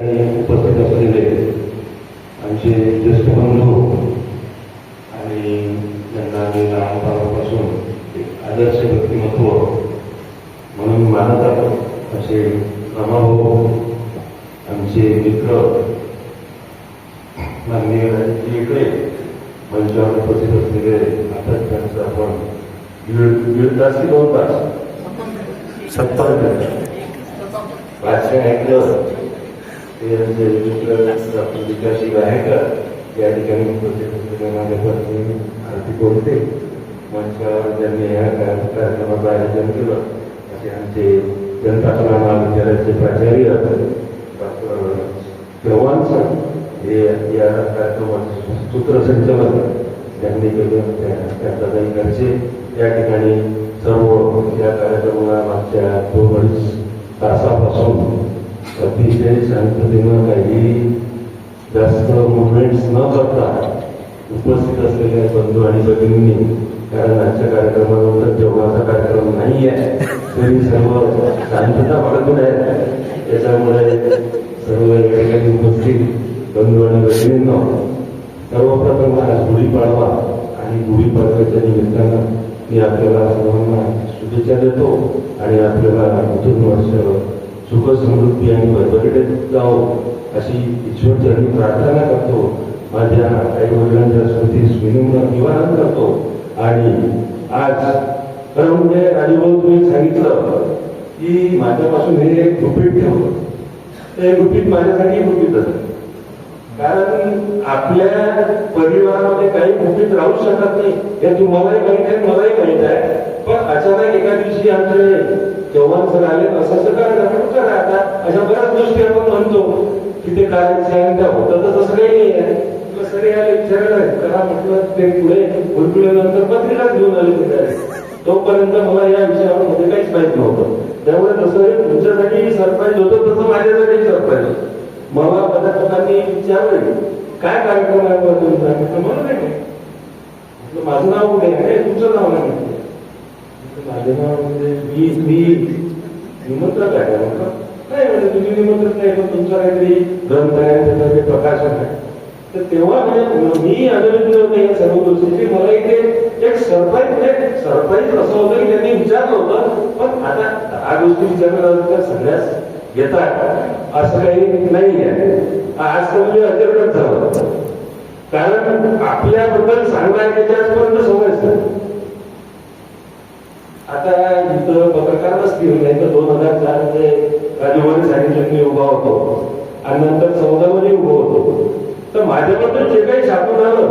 आणि उपस्थित असलेले आमचे ज्येष्ठ बंधू आणि ज्यांना मी लहानपणापासून एक आदर्श व्यक्तिमत्व म्हणून मानत आलो असे रमाभाऊ आमचे मित्र माननीय इकडे मंचावर उपस्थित असलेले आता त्यांचं आपण दीड तास की दोन तास. सत्तर पाचशे ऐकलं ते आमचे मित्र डॉक्टर विकासी या ठिकाणी उपस्थित माझ्या पत्नी आरती बोलते मंचावर ज्यांनी या कार्यक्रमाचं आयोजन केलं असे आमचे जनता कला महाविद्यालयाचे प्राचार्य डॉक्टर चव्हाण सर हे या कार्यक्रमाचे सूत्रसंचालन त्यांनी केलं त्या- त्यांचा काही घरचे या ठिकाणी सर्व या कार्यक्रमाला मागच्या दोन अडीच तासापासून अतिशय शांततेनं काही जास्त मुवमेंट्स न करता उपस्थित असलेल्या बंधू आणि भगिनींनी कारण आजच्या कार्यक्रमानंतर जेवणाचा कार्यक्रम नाही आहे तरी सर्व शांतता वाढत आहे त्याच्यामुळे सर्व या ठिकाणी उपस्थित बंधू आणि भगिनींना सर्वप्रथम आज गुढीपाडवा आणि गुढीपाडव्याच्या निमित्तानं मी आपल्याला सर्वांना शुभेच्छा देतो आणि आपल्याला नूतन वर्ष सुख समृद्धी आणि भरभराटीत जाओ अशी ईश्वरचरणी प्रार्थना करतो. माझ्या आई वडिलांच्या स्मृतीस विनम्र निवारण करतो. आणि आज खरं म्हणजे राजभाऊ तुम्ही सांगितलं की माझ्यापासून हे एक गुपित ठेवलं ते गुपित माझ्यासाठी गुपितच आहे. कारण आपल्या परिवारामध्ये काही गुपित राहू शकत नाही. हे तुम्हालाही माहीत आहे मलाही माहीत आहे. पण अचानक एका दिवशी आमचे जवान सर आले असं असं करायचं कुठं आता. अशा बऱ्याच गोष्टी आपण म्हणतो की ते काय सांगितलं होतं तर तसं काही नाही आहे. तुला सर याला विचारलं करा म्हटलं ते पुढे उरकुल्यानंतर पत्रिका घेऊन आले ते तोपर्यंत मला या विषयामध्ये काहीच माहीत नव्हतं. त्यामुळे जसं तुमच्यासाठी सरप्राईज होतं तसं माझ्यासाठी सरप्राईज होतं. मला पदाधिकाऱ्यांनी विचारले काय कार्यक्रम आहे बा तुमचा? म्हटलं नाही माझं नाव कुठे आहे? तुमचं नाव नाही राजीनामा म्हणजे मी मी निमंत्रक आहे का?" नाही म्हणजे तुम्ही निमंत्रक नाही पण तुमचा काहीतरी ग्रंथ आहे त्याचं काही प्रकाशन आहे. तर तेव्हा म्हणजे मी अनभिज्ञ होते या सर्व गोष्टीची मला इथे एक सरप्राईज म्हणजे सरप्राईज असं होतं की त्यांनी विचारलं होतं पण आता दहा गोष्टी विचारल्या जातात त्या सगळ्याच येतात असं काही नाही आहे आज तर म्हणजे अचरकच झालं. कारण आपल्याबद्दल सांगणार त्याच्यापर्यंत समजायचं आता इथं पत्रकार नसतील नाही तर दोन हजार चारमध्ये राजूभाई सांगितलं मी उभा होतो. आणि नंतर चौदा मध्ये उभं होतो. तर माझ्याबद्दल जे काही छापून आलं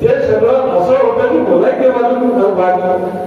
ते सगळं असं होतं की मलाही ते वाचून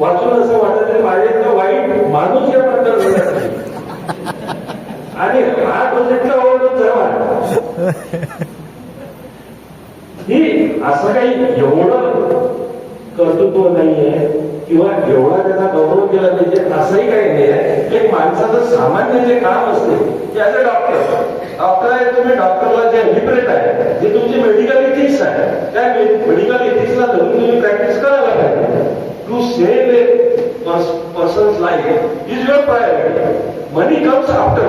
वाचून असं वाटत माझ्या वाईट माणूस या बद्दल आणि हा प्रोजेक्टला ओळखत जावा ही असं काही एवढं कर्तृत्व नाहीये. किंवा जेवढा त्याचा गौरव केला पाहिजे असंही काही नाही आहे एक माणसाचं सामान्य जे काम असते ते ॲज अ डॉक्टर डॉक्टर आहे तुम्ही डॉक्टरला जे अभिप्रेत आहे जे तुमची मेडिकल इथिक्स आहे त्या मेडिकल इथिक्सला धरून तुम्ही प्रॅक्टिस करायला पाहिजे. To save a person's life is your priority money comes after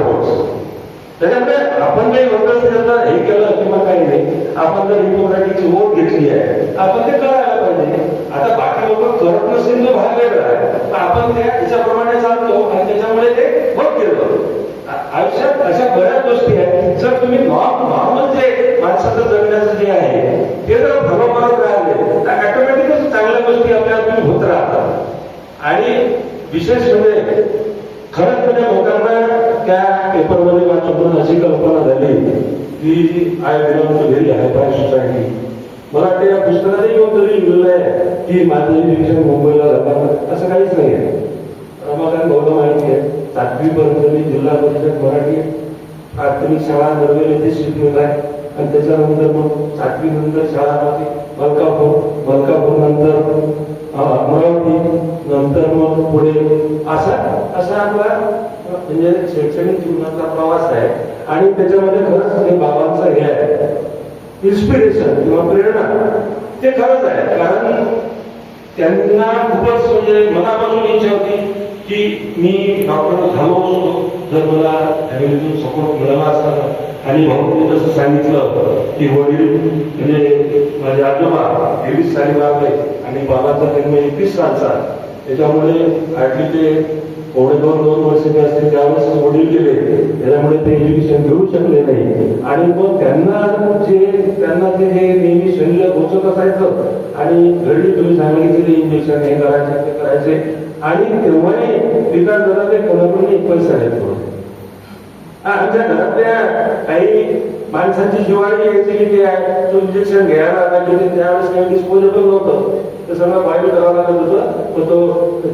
त्याच्यामुळे आपण काही लोकल त्यांना हे केलं किंवा काही नाही. आपण जर डेमोक्रॅटिकची वोट घेतली आहे आपण ते करायला पाहिजे. आता बाकी लोक करत नसेल तो भाग वेगळा आहे. तर आपण त्या त्याच्याप्रमाणे चालतो आणि त्याच्यामुळे ते वोट केलं. आयुष्यात अशा बऱ्याच गोष्टी आहेत. जर तुम्ही नॉर्मल जे माणसाचं जगण्याचं जे आहे ते जर फॉलो राहिले तर ऑटोमॅटिकच चांगल्या गोष्टी आपल्या तुम्ही होत राहतात. आणि विशेष म्हणजे खरंच म्हणजे लोकांना त्या पेपरमध्ये वाचून अशी कल्पना झाली की I belong to very hi fi society मला वाटतं या पुस्तकातही येऊन तरी लिहिलेलं आहे. की माझं एज्युकेशन मुंबईला जाताना असं काहीच नाही आहे. रमाकांत भाऊला माहिती आहे. सातवी पर्यंत मी जिल्हा परिषद मराठी प्राथमिक शाळा नरवेल येथे शिकलेला आहे. आणि त्याच्यानंतर मग सातवी नंतर शाळा माझी मलकापूर. मलकापूर नंतर अमरावती. नंतर मग पुढे असा असा आपला म्हणजे शैक्षणिक जीवनाचा प्रवास आहे. आणि त्याच्यामध्ये खरंच हे बाबांचा हे आहे. इन्स्पिरेशन किंवा प्रेरणा ते खरंच आहे. कारण त्यांना खूपच म्हणजे मनापासून इच्छा होती की मी डॉक्टर झालो असतो. जर मला फॅमिलीतून सपोर्ट मिळाला असता आणि भाऊ जसं सांगितलं की वडील म्हणजे माझे आजोबा तेवीस साली वारले आणि बाबाचा जन्म एकवीस सालचा त्याच्यामुळे आठवी ते पावणे दोन दोन वर्षाचे असते त्यावेळेस वडील गेले त्याच्यामुळे ते एज्युकेशन घेऊ शकले नाही. आणि मग त्यांना जे त्यांना ते हे नेहमी शरीर पोचत असायचं आणि घरी तुम्ही सांगितले इंजेक्शन हे करायचे ते करायचे. आणि तेव्हाही विकास दराचे कोणाकडून एक पैसा घेतो आमच्या घरातल्या काही माणसांची जिवाळी यायची की आहे, तो इंजेक्शन घ्यायला आला की त्यावेळेस काही डिस्पोजेबल नव्हतं. ते सगळं बाहेर करावं लागत होतं. पण तो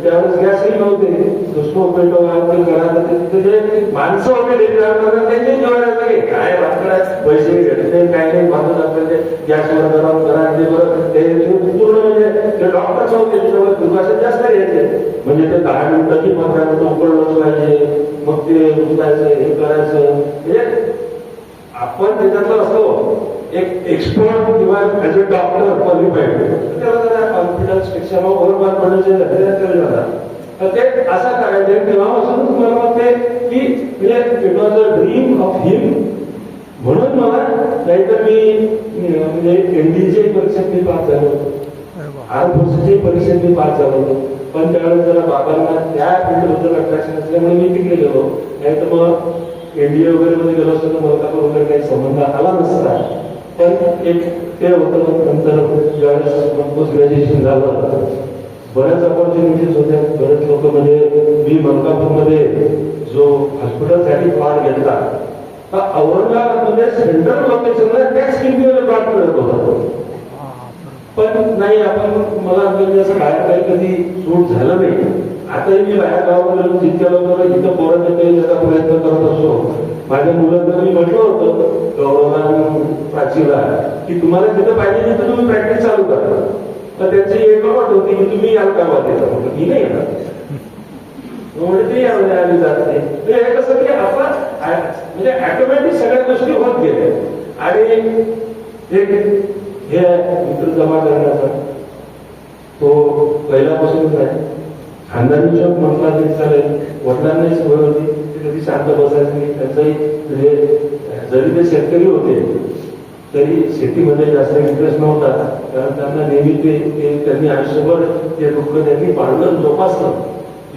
त्यावेळेस गॅसही नव्हते. स्टोव पेटो ते घरात ते- माणसं होते डेलिव्हर करतात त्यांचे जिवाळी सगळे काय वाटतं पैसे घेतले काय नाही बांधत आपल्याला गॅसवर गरम करा ते बरं. ते पूर्ण म्हणजे ते डॉक्टरच होते त्याच्यावर दुर्गाशन जास्त घ्यायचे म्हणजे ते दहा मिनिटं की पंधरा मिनिटं उकडलं पाहिजे. मग ते उचलायचं हे करायचं. म्हणजे आपण त्याच्यातलं असतो एक एक्सपर्ट किंवा ऍज अ डॉक्टर क्वालिफाईड त्याला जरा कॉन्फिडन्सपेक्षा मग जातात. तर ते असं करायचं तेव्हापासून तुम्हाला मग ते की म्हणजे it was a dream of him म्हणून मला नाहीतर मी म्हणजे एनडीचे परीक्षेत मी पास झालो. होतो परीक्षेत मी पास झालो. होतो पण त्यावेळेस जरा बाबांना त्या फील्डबद्दल अट्रॅक्शन असल्यामुळे मी तिकडे गेलो. नाही तर मग एनडीए वगैरे मध्ये गेलो असतो तर मलकापूर वगैरे काही संबंध आला नसता. पण एक ते होतं नंतर ज्यावेळेस पोस्ट ग्रॅज्युएशन झालं बऱ्याच ऑपॉर्च्युनिटीज होत्या. बरेच लोक म्हणजे मी मलकापूरमध्ये जो हॉस्पिटलसाठी पार घेतला तर औरंगाबादमध्ये सेंट्रल लोकेशनला त्याच किमतीवर प्लॉट मिळत होता. पण नाही आपण मला म्हणजे असं बाहेर काही कधी सूट झालं नाही. आताही मी बाहेर गावाकडे जितक्या लोकांना इथं पोरं काही त्याचा प्रयत्न करत असतो. माझ्या मुलांना मी म्हटलं होतं गौरवान प्राचीला की तुम्हाला जिथं पाहिजे तिथं तुम्ही प्रॅक्टिस चालू करा. तर त्यांची एक वाट होती की तुम्ही याल कामात येतात मी नाही येणार. म्हणजे ते यावेळी आली जात नाही. हे कसं की आता म्हणजे ऑटोमॅटिक सगळ्या गोष्टी होत गेल्या. आणि एक हे मित्र जमा करण्याचा तो पहिल्यापासूनच आहे. खानदानी शौक म्हटला तरी चालेल. वडिलांनाही सवय होती. ते कधी शांत बसायचं नाही. त्यांचाही म्हणजे जरी ते शेतकरी होते तरी शेतीमध्ये जास्त इंटरेस्ट नव्हता. कारण त्यांना नेहमी ते त्यांनी आयुष्यभर ते दुःख त्यांनी पाळलं जोपासलं.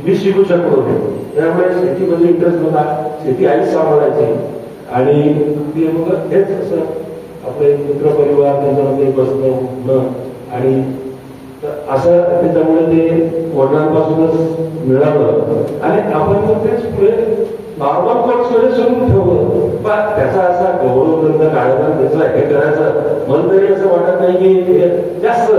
मी शिकू शकत होते. त्यामुळे शेतीमध्ये इंटरेस्ट नव्हता शेती आईच सांभाळायची. आणि ते मग हेच असं आपले मित्रपरिवार त्यांच्यामध्ये बसणं उठणं आणि तर असं त्याच्यामुळे ते वडिलांपासूनच मिळालं. आणि आपण मग तेच पुढे नॉर्मल कोर्समध्ये सुरू ठेवलं पण त्याचा असा गौरव गौरवग्रंथ काढायचा त्याचा हे करायचं मन तरी असं वाटत नाही की जास्त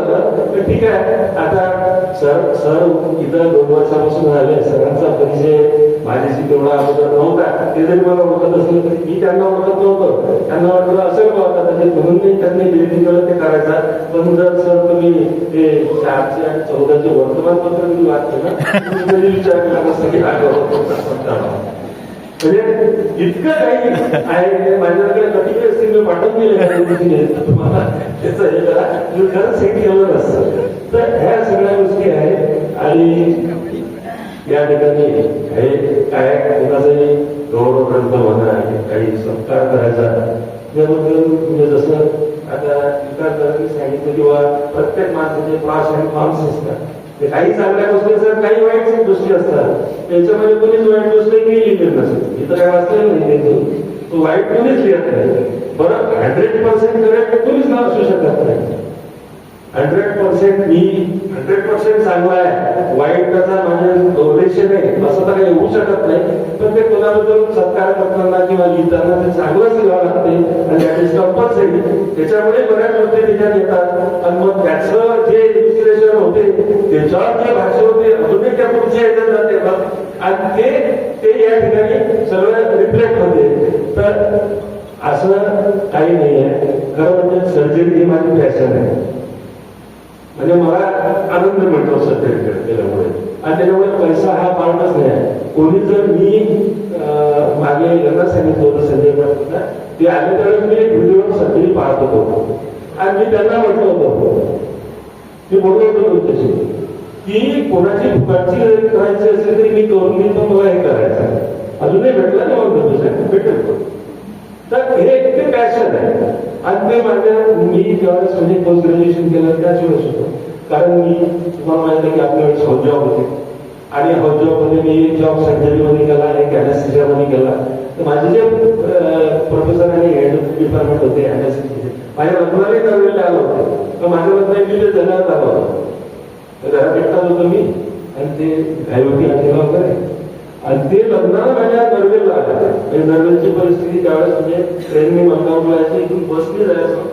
ठीक आहे. आता सर सर इथं दोन वर्षापासून झाले सरांचा परिचय माझ्याशी तेवढा अगोदर नव्हता. ते जरी मला ओळखत असलं तरी मी त्यांना ओळखत नव्हतं. त्यांना वाटलं असं का त्याचे म्हणून मी त्यांनी विनंती केलं ते करायचा. पण जर सर तुम्ही ते चारशे आणि चौदाचे वर्तमानपत्र मी वाचलं ना तुम्ही विचार केला नसता की आठवत गौरव म्हणजे इतकं काही आहे माझ्याकडे कधी असतील मी पाठवून दिले तुम्हाला त्याचं हे करा. तुम्ही खरंच हे केलं नसतं. तर ह्या सगळ्या गोष्टी आहेत आणि या ठिकाणी हे काय कोणाचाही गौरव ग्रंथ म्हणा काही सत्कार करायचा त्याबद्दल म्हणजे जसं आता विकासदारांनी सांगितलं किंवा प्रत्येक माणसाचे पाच आणि फॉर्म्स असतात काही चांगल्या गोष्टी असतात काही वाईट गोष्टी असतात. त्याच्यामध्ये कोणीच वाईट गोष्ट काही लिहिलेली नसेल इथं काय वाचलेलं नाही त्याचं. तो. वाईट कोणीच लिहत नाही. बरं हंड्रेड पर्सेंट करेक्ट कोणीच ना असू शकत नाही. हंड्रेड पर्सेंट मी हंड्रेड पर्सेंट चांगला आहे. वाईट त्याचा माझ्या डोनेशन नाही असं तर काही होऊ शकत नाही. पण ते कोणाबद्दल सत्कार करताना किंवा लिहिताना ते चांगलंच लिहावं लागते. आणि दॅट इज कंपल्सरी त्याच्यामुळे बऱ्याच गोष्टी त्याच्यात येतात आणि मग त्याचं जे विश्लेषण होते त्याच्यावर जे भाषा होते अजूनही त्या पुढच्या याच्यात जाते. बघ आणि ते ते या ठिकाणी सर्व रिफ्लेक्ट होते. तर असं काही नाही आहे. खरं म्हणजे सर्जरी ही माझी फॅशन आहे. म्हणजे मला आनंद मिळतो सध्या केल्यामुळे. आणि त्याच्यामुळे पैसा हा पार्टच नाही आहे. कोणी जर मी मागे यांना सांगितलं होतं संजय पाटीलला ते आले त्यावेळेस मी व्हिडिओ सर्जरी पाहत होतो. आणि मी त्यांना म्हटलं होतं. मी बोललो होतो तुमच्याशी. की कोणाची फुकाटची करायची असेल तरी मी करून देतो मला हे करायचं अजूनही भेटला नाही मला भेटू भेटेल तर हे ते पॅशन आहे. आणि ते माझ्या मी ज्यावेळेस म्हणजे पोस्ट ग्रॅज्युएशन केलं त्याच वेळेस होतो. कारण मी तुम्हाला माहिती की आपल्या वेळेस हाऊस जॉब होते. आणि हाऊस जॉबमध्ये मी जॉब सर्जरीमध्ये केला एक मध्ये केला माझे जे प्रोफेसर आणि हेड डिपार्टमेंट होते अॅनेस्थेसियाचे माझ्या लग्नालाही दरवेळेला आलं होतं. तर माझं लग्न एक जणात आलं होतं. तर घरात एकटाच होतो मी आणि ते घाईवरती आलेला वगैरे आणि ते लग्नाला माझ्या नरवेलला आलं. म्हणजे नरवेलची परिस्थिती त्यावेळेस म्हणजे ट्रेनने मलकापूरला यायचं इथून बसने जायचं.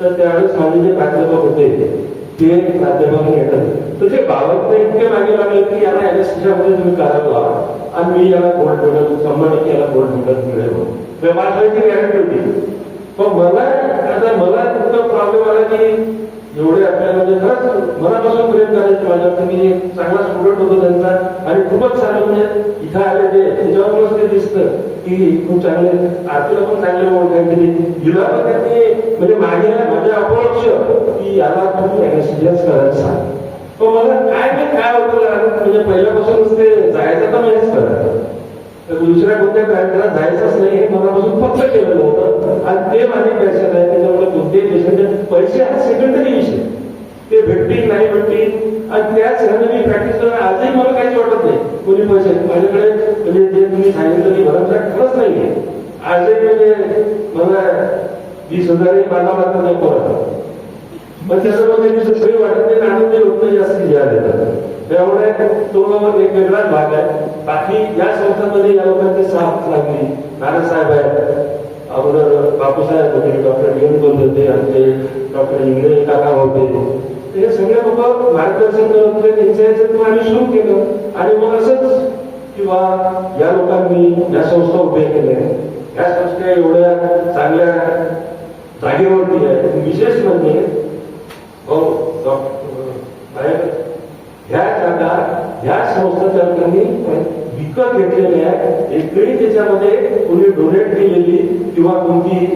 तर त्यावेळेस माझे जे प्राध्यापक होते ते प्राध्यापक येतात तुझे ते बाबत इतके मागे लागले की याला मध्ये तुम्ही करायला आणि मी याला गोल्ड मेडल शंभर टक्के याला गोल्ड मेडल मिळेल म्हणून माझ्याची गॅरंटी होती. पण मला आता मला तुमचा प्रॉब्लेम आला की एवढे आपल्याला म्हणजे खरंच मनापासून प्रेम करायचे माझ्यावर मी एक चांगला स्टुडंट होतो त्यांचा. आणि खूपच चांगलं म्हणजे इथं आले ते त्याच्यावरूनच ते दिसतं की खूप चांगले आरतीला पण चांगले ओळख आहे हिला पण त्यांनी म्हणजे माझ्या माझ्या अपक्ष की याला तुम्ही एक्सपिरियन्स करायला सांग. तो मला काय मी काय होतं म्हणजे पहिल्यापासूनच ते जायचं तर नाहीच करायचं तर दुसऱ्या कोणत्या कार्यक्रमात जायचंच नाही हे मनापासून फक्त केलेलं होतं. आणि ते माझे पॅशन आहे त्याच्यामुळे कोणतेही पेशंट पैसे हा सेकंडरी विषय. ते भेटतील नाही भेटतील. आणि त्याच ह्यानं मी प्रॅक्टिस करणं आजही मला काहीच वाटत नाही. कोणी पैसे माझ्याकडे म्हणजे जे तुम्ही सांगितलं की भरमसाठ खरंच नाहीये. आजही म्हणजे मला वीस हजारही बांधावं लागत नाही परत पण त्याच्यामध्ये मी दुसरी वाटत नाही आणि ते लोक जास्त घ्यायला देतात. त्यामुळे तो एक वेगळाच भाग आहे. बाकी या संस्थांमध्ये या लोकांची साथ लागली. नानासाहेब आहेत. अगोदर बापूसाहेब होते डॉक्टर डी बोलत होते आमचे डॉक्टर इंगळे काका होते. हे सगळे लोक मार्गदर्शन करत होते त्यांच्या ह्याच्यातून आम्ही सुरू केलं. आणि मग असंच किंवा या लोकांनी या संस्था उभ्या केल्या. या संस्था एवढ्या चांगल्या जागेवरती आहेत. विशेष म्हणजे हो डॉक्टर साहेब ह्या जागा ह्या संस्थाचालकांनी विकत घेतलेल्या आहे. एकही त्याच्यामध्ये कोणी डोनेट केलेली किंवा कोणती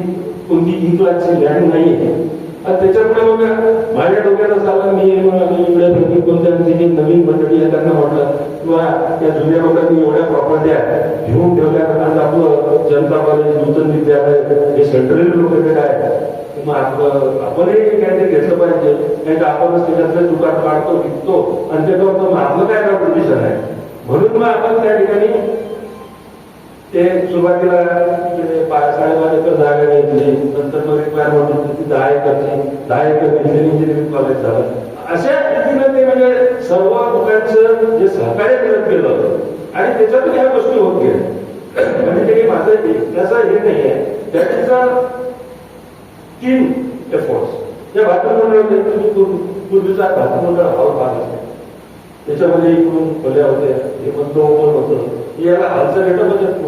कोणती ई लँड नाही आणि त्याच्यामुळे मग माझ्या डोक्यात असं आलं मी मग आम्ही इकडे प्रत्येक कोणत्या आमची नवीन मंडळी आहे त्यांना म्हटलं किंवा त्या जुन्या लोकांनी एवढ्या प्रॉपर्ट्या घेऊन ठेवल्या कारण आपलं जनता कॉलेज नूतन विद्यालय हे सेंट्रल लोक काय मग आपणही काहीतरी घेतलं पाहिजे. नाही तर आपणच त्याच्यातलं दुकान काढतो विकतो. आणि त्याच्यावर करतो मग आपलं काय कॉम्पिटिशन आहे? म्हणून मग आपण त्या ठिकाणी ते सुरुवातीला तिकडे तर जागा घेतली नंतर मग रिक्वायरमेंट होती ती दहा एकरची दहा एकर इंजिनिअरिंग कॉलेज झालं. अशा रीतीनं ते म्हणजे सर्व लोकांचं जे सहकार्य करत गेलं आणि त्याच्यातून ह्या गोष्टी होत गेल्या. म्हणजे ते काही माझं त्याचा हे नाही आहे. That is a team efforts या भातमंडळामध्ये पूर्वीचा भातमंडळ हा भाग असतो त्याच्यामध्ये इकडून खोल्या होत्या. हे पण तो ओपन होतं. याला हालचं रेटपच येत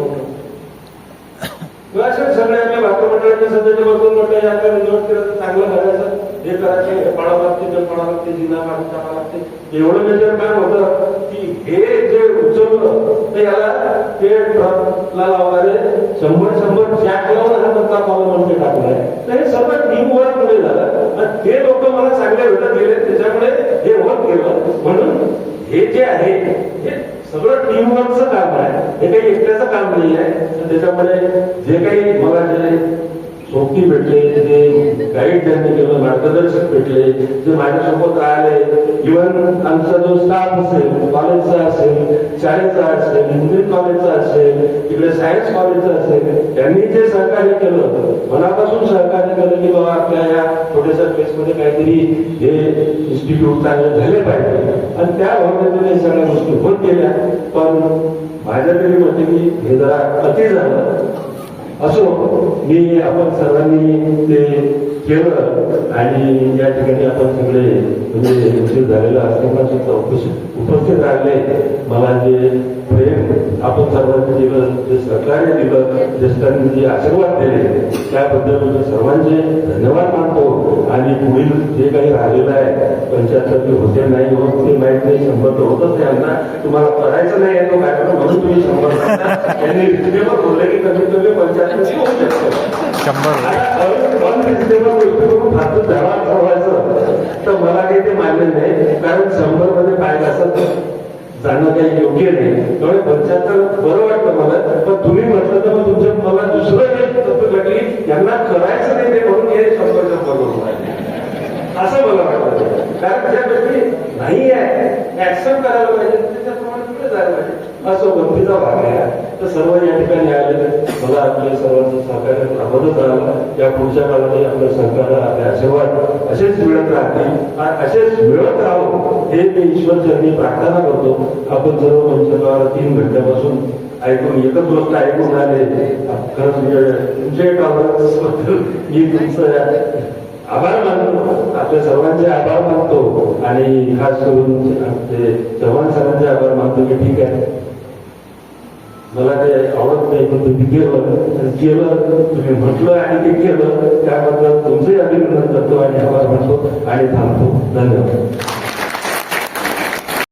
अशा सगळ्या असे सगळे आपल्या भातमंडळाच्या सध्याचे बसून म्हटलं या रिनोव्हेट केलं चांगलं करायचं. हे करायचं हे पडावं लागते ते पडावं लागते जिना काढून टाकावं लागते एवढं मेजर काय होतं की हे जे उचललं ते याला ते ट्रकला लावणारे शंभर शंभर जॅक लावून हा पत्ता कॉलम म्हणजे टाकलाय तर हे सगळं टीम वर्कमध्ये झालं. आणि ते लोक मला चांगले भेटत गेले त्याच्यामुळे हे होत गेलं म्हणून हे जे आहे हे सगळं टीमवर्कचं काम आहे. हे काही एकट्याचं काम नाही आहे. तर जे काही मला जे भेटले, जे गाईड त्यांनी केलं, मार्गदर्शक भेटले, जे माझ्यासोबत राहिले इव्हन आमचा जो स्टाफ असेल कॉलेजचा असेल शाळेचा असेल इंजिनिअरिंग कॉलेजचा असेल तिकडे सायन्स कॉलेजचा असेल त्यांनी जे सहकार्य केलं मनापासून सहकार्य केलं की बाबा आपल्या या छोट्याशा प्लेसमध्ये काहीतरी हे इन्स्टिट्यूट चांगले झाले पाहिजे. आणि त्या भावनेतून हे सगळ्या गोष्टी होत गेल्या पण माझ्या तरी म्हणते की हे जरा अति झालं. असो मी आपण सर्वांनी ते केलं आणि या ठिकाणी आपण सगळे म्हणजे उपस्थित झालेलं असताना सुद्धा उपस्थित राहिले. मला जे प्रेम आपण सर्वांनी दिलं जे सहकार्य दिलं ज्येष्ठांनी जे आशीर्वाद दिले त्याबद्दल मी सर्वांचे धन्यवाद मानतो. आणि पुढील जे काही राहिलेलं आहे पंच्याहत्तर होते नाही होत ते माहीत नाही शंभर तर होतच यांना. तुम्हाला करायचं नाही तो काय करा म्हणून तुम्ही शंभर करता. यांनी रिजनेबल बोलले की कमीत कमी पंच्याहत्तर शकतं शंभर. फारचं धडा ठरवायचं तर मला काही ते मान्य नाही कारण शंभरमध्ये काय असं जाणं काही योग्य नाही. त्यामुळे पंचाहत्तर बरं वाटतं मला पण तुम्ही म्हटलं तर मग तुमच्या मला दुसरं एक तत्व घडली यांना करायचं नाही ते म्हणून हे शंभर शंभर करून असं मला वाटतं. कारण त्यापैकी नाही आहे ऍक्सेप्ट करायला पाहिजे त्याच्याप्रमाणे पुढे जायला पाहिजे. असं बंदीचा भाग आहे. तर सर्व या ठिकाणी आले. मला आपल्या सर्वांचं सहकार्य लाभतच राहावं या पुढच्या काळातही आपल्या सरकारला आपले आशीर्वाद असेच मिळत राहतील. आणि असेच मिळत राहो हे मी ईश्वरचरणी प्रार्थना करतो. आपण सर्व मंचावर तीन घंट्यापासून ऐकून एकच गोष्ट ऐकून आले. खरंच म्हणजे तुमच्या कामाबद्दल मी तुमचं आभार मानतो. आपल्या सर्वांचे आभार मानतो. आणि खास करून आमचे चव्हाण सरांचे आभार मानतो की ठीक आहे. मला ते आवडत नाही पण तुम्ही केलं. केलं तुम्ही म्हटलं आणि ते केलं त्याबद्दल तुमचंही अभिनंदन करतो आणि आभार म्हणतो आणि थांबतो. धन्यवाद.